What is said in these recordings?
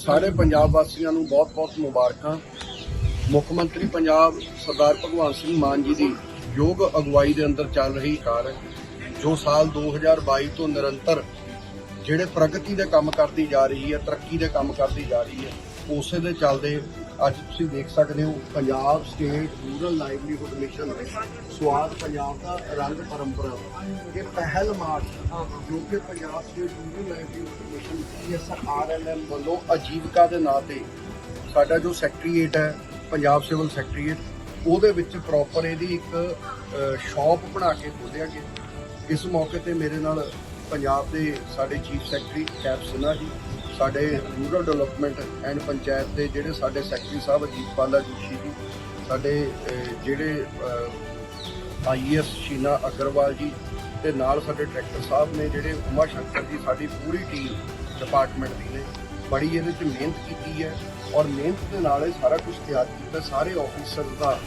ਸਾਰੇ ਪੰਜਾਬ ਵਾਸੀਆਂ ਨੂੰ ਬਹੁਤ-ਬਹੁਤ ਮੁਬਾਰਕਾਂ। ਮੁੱਖ ਮੰਤਰੀ ਪੰਜਾਬ ਸਰਦਾਰ ਭਗਵੰਤ ਸਿੰਘ ਮਾਨ ਜੀ ਦੀ ਯੋਗ ਅਗਵਾਈ ਦੇ ਅੰਦਰ ਚੱਲ ਰਹੀ ਕਾਰ, ਜੋ ਸਾਲ 2022 ਤੋਂ ਨਿਰੰਤਰ ਜਿਹੜੇ ਪ੍ਰਗਤੀ ਦੇ ਕੰਮ ਕਰਦੀ ਜਾ ਰਹੀ ਹੈ, ਤਰੱਕੀ ਦੇ ਕੰਮ ਕਰਦੀ ਜਾ ਰਹੀ ਹੈ, ਉਸੇ ਦੇ ਚੱਲਦੇ ਅੱਜ ਤੁਸੀਂ ਦੇਖ ਸਕਦੇ ਹੋ, Punjab state rural livelihood mission Swad Punjab ਦਾ ਰੰਗ ਪਰੰਪਰਾ। ਇਹ ਪਹਿਲ ਮਾਰਚ, ਜੋ ਕਿ Punjab state rural livelihood mission PSRLM ਵੱਲੋਂ ਆਜੀਵਕਾ ਦੇ ਨਾਂ ਤੇ ਸਾਡਾ ਜੋ ਸੈਕਟਰੀਏਟ ਹੈ, ਪੰਜਾਬ ਸਿਵਲ ਸੈਕਟਰੀਏਟ ਉਹਦੇ ਵਿੱਚ ਪ੍ਰੋਪਰ ਇਹਦੀ ਇੱਕ ਸ਼ਾਪ ਬਣਾ ਕੇ ਖੋਲਿਆ ਗਿਆ। ਇਸ ਮੌਕੇ ਤੇ ਮੇਰੇ ਨਾਲ ਪੰਜਾਬ ਦੇ ਸਾਡੇ ਚੀਫ ਸੈਕਟਰੀ ਕੈਪ ਸਿਨਹਾ ਜੀ ਸਾਡੇ ਰੂਰਲ ਡਿਵੈਲਪਮੈਂਟ ਐਂਡ ਪੰਚਾਇਤ ਦੇ ਜਿਹੜੇ ਸਾਡੇ ਸੈਕਟਰੀ ਸਾਹਿਬ ਅਜੀਤ ਪਾਲਾ ਜੋਸ਼ੀ ਜੀ ਸਾਡੇ ਅਹ, ਜਿਹੜੇ ਆਈਐਸ ਸ਼ੀਨਾ ਅਗਰਵਾਲ ਜੀ ਤੇ ਨਾਲ ਸਾਡੇ ਡਾਇਰੈਕਟਰ ਸਾਹਿਬ ਨੇ ਜਿਹੜੇ ਉਮਾ ਸ਼ੰਕਰ ਜੀ ਸਾਡੀ ਪੂਰੀ ਟੀਮ ਡਿਪਾਰਟਮੈਂਟ ਦੀ ਨੇ ਬੜੀ ਇਹਦੇ 'ਚ ਮਿਹਨਤ ਕੀਤੀ ਹੈ ਔਰ ਮਿਹਨਤ ਦੇ ਨਾਲ ਇਹ ਸਾਰਾ ਕੁਝ ਤਿਆਰ ਕੀਤਾ ਸਾਰੇ ਆਫੀਸਰ ਦਾ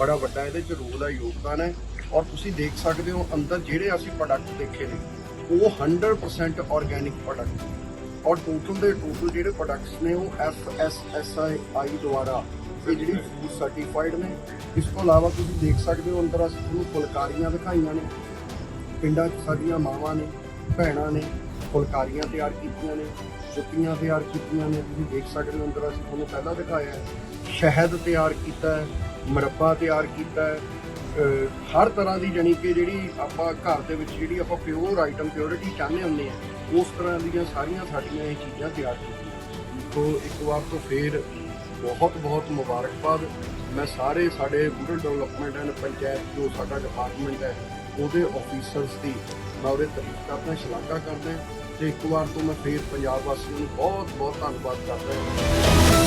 ਬੜਾ ਵੱਡਾ ਇਹਦੇ 'ਚ ਰੋਲ ਹੈ ਯੋਗਦਾਨ ਹੈ ਔਰ ਤੁਸੀਂ ਦੇਖ ਸਕਦੇ ਹੋ ਅੰਦਰ ਜਿਹੜੇ ਅਸੀਂ ਪ੍ਰੋਡਕਟ ਦੇਖੇ ਨੇ ਉਹ 100% ਆਰਗੇਨਿਕ ਪ੍ਰੋਡਕਟ ਔਰ ਟੋਟਲ ਦੇ ਟੋਟਲ ਜਿਹੜੇ ਪ੍ਰੋਡਕਟਸ ਨੇ ਉਹ FSSAI ਦੁਆਰਾ ਇਹ ਜਿਹੜੀ ਫੂਡ ਸਰਟੀਫਾਈਡ ਨੇ, ਇਸ ਤੋਂ ਇਲਾਵਾ ਤੁਸੀਂ ਦੇਖ ਸਕਦੇ ਹੋ ਅੰਦਰ ਅਸੀਂ ਤੁਹਾਨੂੰ ਫੁਲਕਾਰੀਆਂ ਦਿਖਾਈਆਂ ਨੇ। ਪਿੰਡਾਂ 'ਚ ਸਾਡੀਆਂ ਮਾਵਾਂ ਨੇ, ਭੈਣਾਂ ਨੇ ਫੁਲਕਾਰੀਆਂ ਤਿਆਰ ਕੀਤੀਆਂ ਨੇ, ਜੁੱਤੀਆਂ ਤਿਆਰ ਕੀਤੀਆਂ ਨੇ। ਤੁਸੀਂ ਦੇਖ ਸਕਦੇ ਹੋ ਅੰਦਰ ਅਸੀਂ ਤੁਹਾਨੂੰ ਪਹਿਲਾਂ ਦਿਖਾਇਆ ਹੈ, ਸ਼ਹਿਦ ਤਿਆਰ ਕੀਤਾ ਹੈ, ਮੁਰੱਬਾ ਤਿਆਰ ਕੀਤਾ ਹੈ ਹਰ ਤਰ੍ਹਾਂ ਦੀ ਜਾਣੀ ਕਿ ਜਿਹੜੀ ਆਪਾਂ ਘਰ ਦੇ ਵਿੱਚ ਜਿਹੜੀ ਆਪਾਂ ਪਿਓਰ ਆਈਟਮ ਪਿਓਰਿਟੀ ਚਾਹੁੰਦੇ ਹੁੰਦੇ ਆ, ਉਸ ਤਰ੍ਹਾਂ ਦੀਆਂ ਸਾਰੀਆਂ ਸਾਡੀਆਂ ਇਹ ਚੀਜ਼ਾਂ ਤਿਆਰ ਕੀਤੀਆਂ ਤੋਂ ਇੱਕ ਵਾਰ ਤੋਂ ਫੇਰ ਬਹੁਤ ਬਹੁਤ ਮੁਬਾਰਕਬਾਦ। ਮੈਂ ਸਾਰੇ ਸਾਡੇ ਰੂਰਲ ਡਿਵੈਲਪਮੈਂਟ ਐਂਡ ਪੰਚਾਇਤ, ਜੋ ਸਾਡਾ ਡਿਪਾਰਟਮੈਂਟ ਹੈ, ਉਹਦੇ ਆਫੀਸਰਸ ਦੀ ਮੈਂ ਉਹਦੇ ਤਾਰੀਫ ਕਰਦਾ ਸ਼ਲਾਘਾ ਕਰਦਾ ਤੇ ਇੱਕ ਵਾਰ ਤੋਂ ਮੈਂ ਫੇਰ ਪੰਜਾਬ ਵਾਸੀਆਂ ਨੂੰ ਬਹੁਤ ਬਹੁਤ ਧੰਨਵਾਦ ਕਰਦਾ